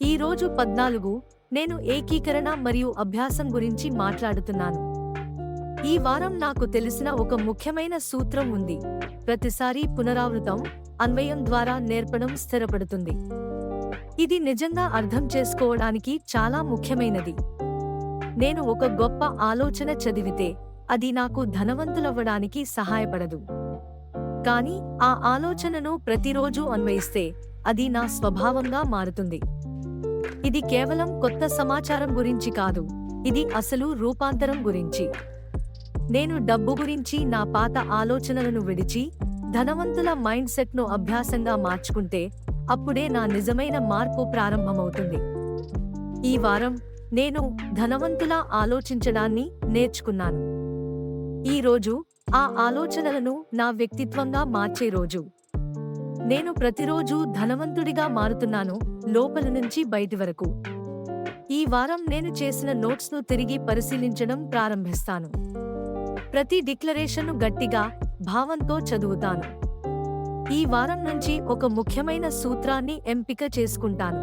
ఈ రోజు పద్నాలుగు నేను ఏకీకరణ మరియు అభ్యాసం గురించి మాట్లాడుతున్నాను. ఈ వారం నాకు తెలిసిన ఒక ముఖ్యమైన సూత్రం ఉంది. ప్రతిసారి పునరావృతం అన్వయం ద్వారా నేర్పడం స్థిరపడుతుంది. ఇది నిజంగా అర్థం చేసుకోవడానికి చాలా ముఖ్యమైనది. నేను ఒక గొప్ప ఆలోచన చదివితే అది నాకు ధనవంతులవ్వడానికి సహాయపడదు. కానీ ఆ ఆలోచనను ప్రతిరోజు అన్వయిస్తే అది నా స్వభావంగా మారుతుంది. ఇది కేవలం కొత్త సమాచారం గురించి కాదు. ఇది అసలు రూపాంతరం గురించి. నేను డబ్బు గురించి నా పాత ఆలోచనలను విడిచి ధనవంతుల మైండ్ సెట్ను అభ్యాసంగా మార్చుకుంటే అప్పుడే నా నిజమైన మార్పు ప్రారంభమవుతుంది. ఈ వారం నేను ధనవంతుల ఆలోచించడాన్ని నేర్చుకున్నాను. ఈ రోజు ఆ ఆలోచనలను నా వ్యక్తిత్వంగా మార్చే రోజు. నేను ప్రతిరోజు ధనవంతుడిగా మారుతున్నాను లోపల నుంచి బయటి వరకు. ఈ వారం నేను చేసిన నోట్స్ను తిరిగి పరిశీలించడం ప్రారంభిస్తాను. ప్రతి డిక్లరేషన్ను గట్టిగా భావంతో చదువుతాను. ఈ వారం నుంచి ఒక ముఖ్యమైన సూత్రాన్ని ఎంపిక చేసుకుంటాను.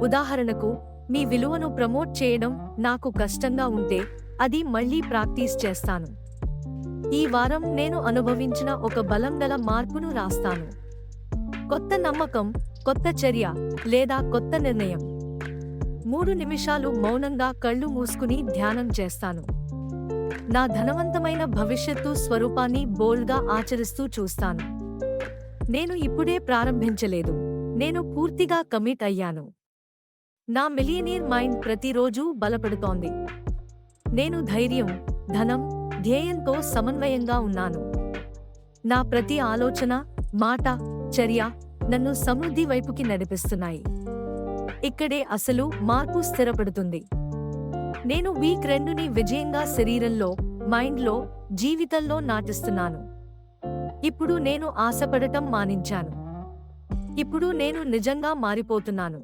ఉదాహరణకు మీ విలువను ప్రమోట్ చేయడం నాకు కష్టంగా ఉంటే అది మళ్ళీ ప్రాక్టీస్ చేస్తాను. ఈ వారం నేను అనుభవించిన ఒక బలం గల మార్పును రాస్తాను. కొత్త నమ్మకం కొత్త చర్య లేదా కొత్త నిర్ణయం. మూడు నిమిషాలు మౌనంగా కళ్ళు మూసుకుని ధ్యానం చేస్తాను. నా ధనవంతమైన భవిష్యత్తు స్వరూపాన్ని బోల్డ్గా ఆచరిస్తూ చూస్తాను. నేను ఇప్పుడే ప్రారంభించలేదు. నేను పూర్తిగా కమిట్ అయ్యాను. నా మిలియనీర్ మైండ్ ప్రతిరోజూ బలపడుతోంది. నేను ధైర్యం ధనం ధ్యేయంతో సమన్వయంగా ఉన్నాను. నా ప్రతి ఆలోచన మాట చర్య నన్ను సమృద్ధి వైపుకి నడిపిస్తున్నాయి. ఇక్కడే అసలు మార్పు స్థిరపడుతుంది. నేను వీక్ రెండుని విజయంగా శరీరంలో మైండ్లో జీవితంలో నాటిస్తున్నాను. ఇప్పుడు నేను ఆశపడటం మానించాను. ఇప్పుడు నేను నిజంగా మారిపోతున్నాను.